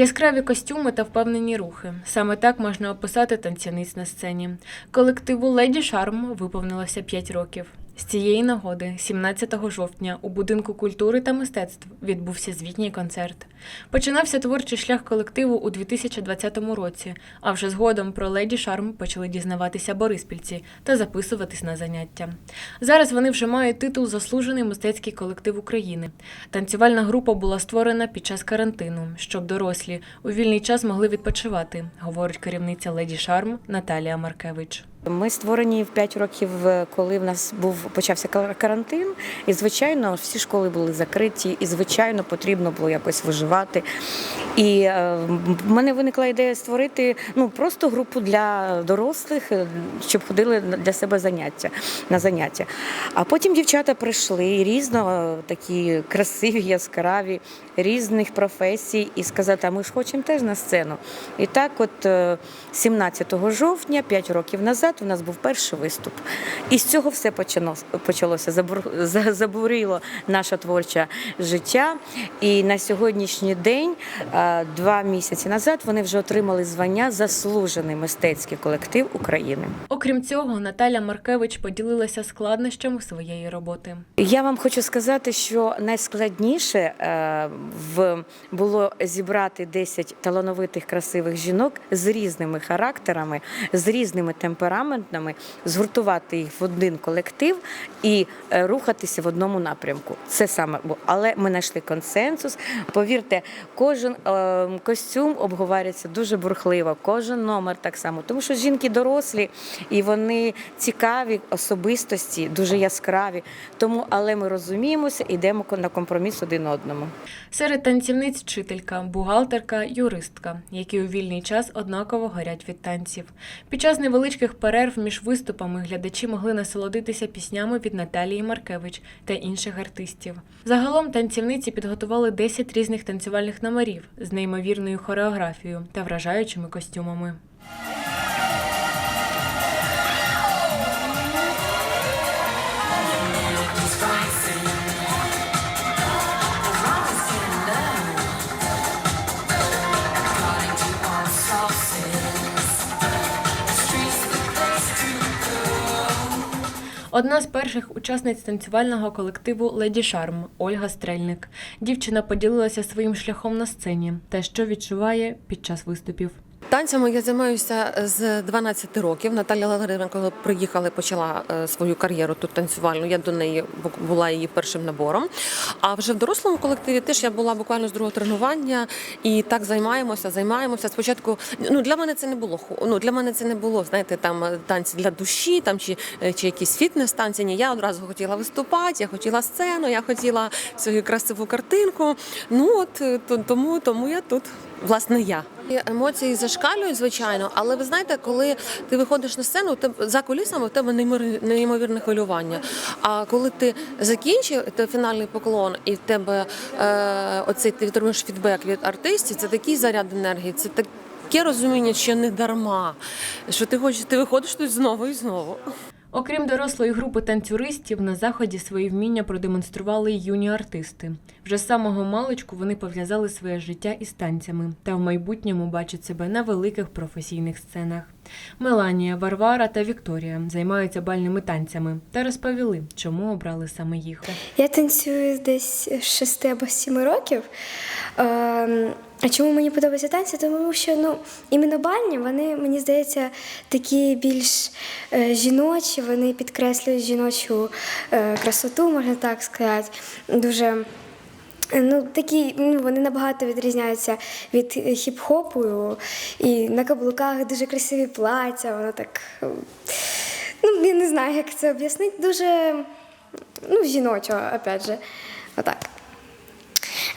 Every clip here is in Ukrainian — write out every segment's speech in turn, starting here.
Яскраві костюми та впевнені рухи. Саме так можна описати танцяниць на сцені. Колективу Леді Шарм виповнилося 5 років. З цієї нагоди, 17 жовтня, у будинку культури та мистецтв відбувся звітній концерт. Починався творчий шлях колективу у 2020 році, а вже згодом про Леді Шарм почали дізнаватися бориспільці та записуватись на заняття. Зараз вони вже мають титул Заслужений мистецький колектив України. Танцювальна група була створена під час карантину, щоб дорослі у вільний час могли відпочивати, говорить керівниця Леді Шарм Наталія Маркевич. Ми створені в 5 років, е, коли в нас був почався карантин, і звичайно, всі школи були закриті, і звичайно потрібно було якось виживати. І е, в мене виникла ідея створити ну просто групу для дорослих, е, щоб ходили для себе заняття на заняття. А потім дівчата прийшли різно е, такі красиві, яскраві, різних професій, і сказати, а ми ж хочемо теж на сцену. І так, от е, 17 жовтня, 5 років назад, у нас був перший виступ. І з цього все почалося. Забурило наше творче життя. І на сьогоднішній день, е, два місяці назад, вони вже отримали звання Заслужений мистецький колектив України. Окрім цього, Наталя Маркевич поділилася складнощами своєї роботи. Я вам хочу сказати, що найскладніше е, в було зібрати 10 талановитих красивих жінок з різними характерами, з різними темпераментами, згуртувати їх в один колектив і е, рухатися в одному напрямку. Це саме але ми знайшли консенсус. Повірте, кожен е, костюм обговорюється дуже бурхливо, кожен номер так само, тому що жінки дорослі і вони цікаві особистості, дуже яскраві. Тому, але ми розуміємося, йдемо на компроміс один одному. Серед танцівниць вчителька, бухгалтерка, юристка, які у вільний час однаково горять від танців. Під час невеличких перерв між виступами глядачі могли насолодитися піснями від Наталії Маркевич та інших артистів. Загалом танцівниці підготували 10 різних танцювальних номерів з неймовірною хореографією та вражаючими костюмами. Одна з перших учасниць танцювального колективу Леді Шарм Ольга Стрельник. Дівчина поділилася своїм шляхом на сцені те, що відчуває під час виступів. Танцями я займаюся з 12 років. Наталя Лазаренко, коли приїхала, почала е, свою кар'єру тут танцювальну. Я до неї бу- була її першим набором. А вже в дорослому колективі теж я була буквально з другого тренування і так займаємося, займаємося. Спочатку ну для мене це не було ну, для мене це не було. Знаєте, там е, танці для душі, там чи, е, чи якісь фітнес танці. Ні, я одразу хотіла виступати, я хотіла сцену, я хотіла свою красиву картинку. Ну от тому, тому я тут. Власне, я емоції зашкалюють, звичайно, але ви знаєте, коли ти виходиш на сцену, за кулісами в тебе неймовір- неймовірне хвилювання. А коли ти закінчив ти фінальний поклон, і в тебе е, оцей ти отримуєш фідбек від артистів, це такий заряд енергії, це таке розуміння, що не дарма, що ти хочеш, ти виходиш тут знову і знову. Окрім дорослої групи танцюристів, на заході свої вміння продемонстрували й юні артисти. Вже з самого маличку вони пов'язали своє життя із танцями та в майбутньому бачать себе на великих професійних сценах. Меланія, Варвара та Вікторія займаються бальними танцями та розповіли, чому обрали саме їх. Я танцюю десь з 6 або 7 років. А чому мені подобаються танці? Тому що ну, іменно бальні, вони, мені здається, такі більш е, жіночі, вони підкреслюють жіночу е, красоту, можна так сказати. Дуже ну, такі, ну, вони набагато відрізняються від хіп-хопу. І на каблуках дуже красиві плаття, воно так. е, Ну, я не знаю, як це об'яснити. Дуже ну, жіночо, опять же. Отак.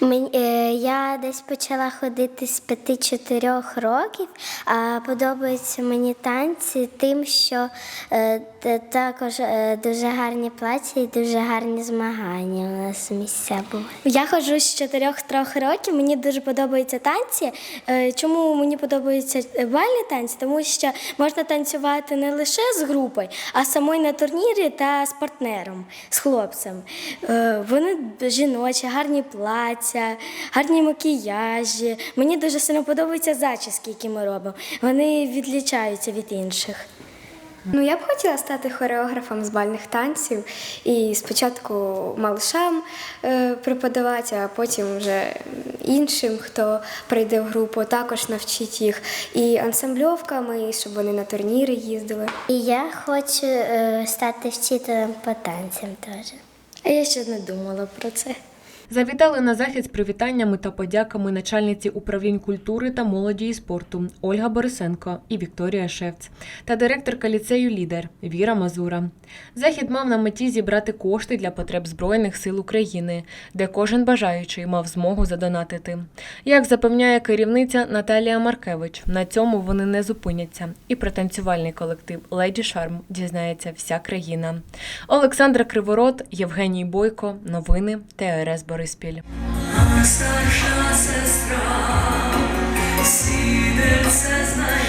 Е, Я десь почала ходити з 5-4 років, а подобаються мені танці тим, що е, також е, дуже гарні платі і дуже гарні змагання у нас місця були. Я ходжу з 4-3 років, мені дуже подобаються танці. Чому мені подобаються бальні танці? Тому що можна танцювати не лише з групою, а самою на турнірі та з партнером, з хлопцем. Вони жіночі, гарні плаття, вдягатися, гарні макіяжі. Мені дуже сильно подобаються зачіски, які ми робимо. Вони відлічаються від інших. Ну, я б хотіла стати хореографом з бальних танців і спочатку малышам е, преподавати, а потім вже іншим, хто прийде в групу, також навчить їх і ансамбльовками, і щоб вони на турніри їздили. І я хочу е, стати вчителем по танцям теж. А я ще не думала про це. Завітали на захід з привітаннями та подяками начальниці управлінь культури та молоді і спорту Ольга Борисенко і Вікторія Шевц та директорка ліцею Лідер Віра Мазура. Захід мав на меті зібрати кошти для потреб Збройних сил України, де кожен бажаючий мав змогу задонатити. Як запевняє керівниця Наталія Маркевич, на цьому вони не зупиняться. І про танцювальний колектив Леді Шарм дізнається вся країна. Олександра Криворот, Євгеній Бойко. Новини ТРС Бориспіль. Старша сестра, сідельце знайшла,